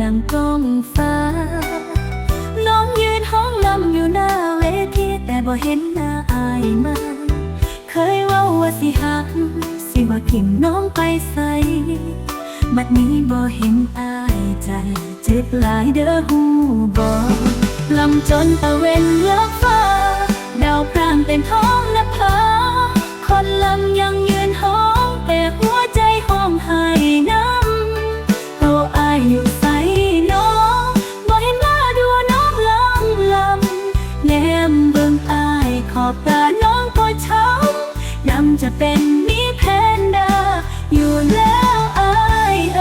ดังกล้องฟ้า น้องยืนห้องลำอยู่หน้าเวทีแต่บ่เห็นหน้าอายมาเคยว่าว่าสิหักสิบ่ทิมน้องไปใส่บัดนี้บ่เห็นอายใจ เจ็บหลายเด้อหูบ่ลำจนตะเวนเลิกฟ้าดาวพรางเต็มท้องนภาคนลำยัง จะเป็นมีแพนด้าอยู่แล้วอายเอ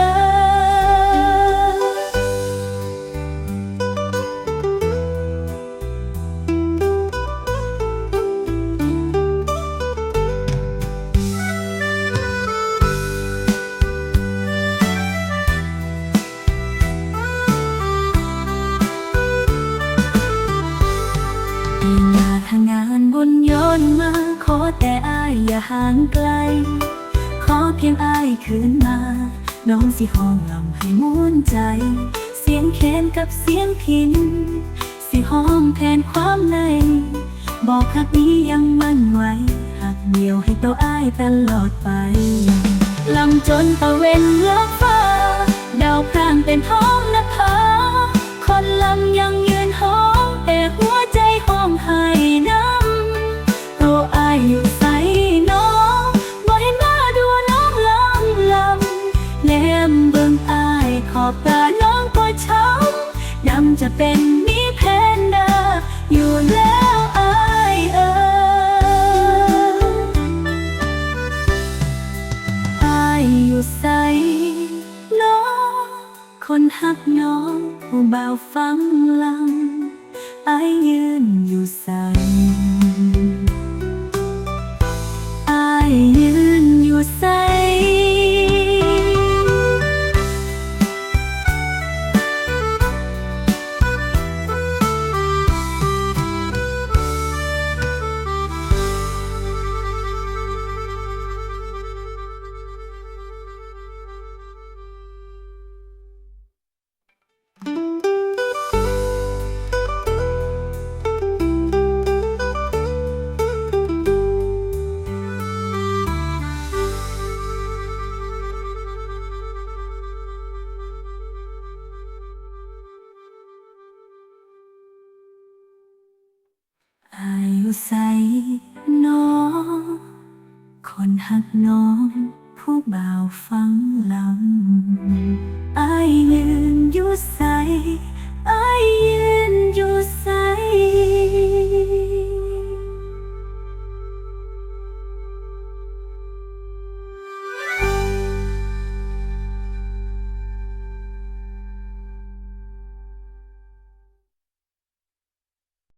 อยากทางงานบนย้อนมาขอแต่อา อย่าห่างไกล ขอเพียงอายคืนมา น้องสิห้องลำให้มุนใจ เสียงเคนกับเสียงพิน สิห้องแทนความใน บอกหักนี้ยังมั่นไว้หักเดียวให้ตัวอายตลอดไปลำจนตะเวนเลื เป็นมีแพนด้าอยู่แล้วอายเอ่ยอายอยู่ใสน้องคนหักน้องผู้บ่าวฟังลัง ใสน้อง คนหักน้อง ผู้บ่าวฟังลำ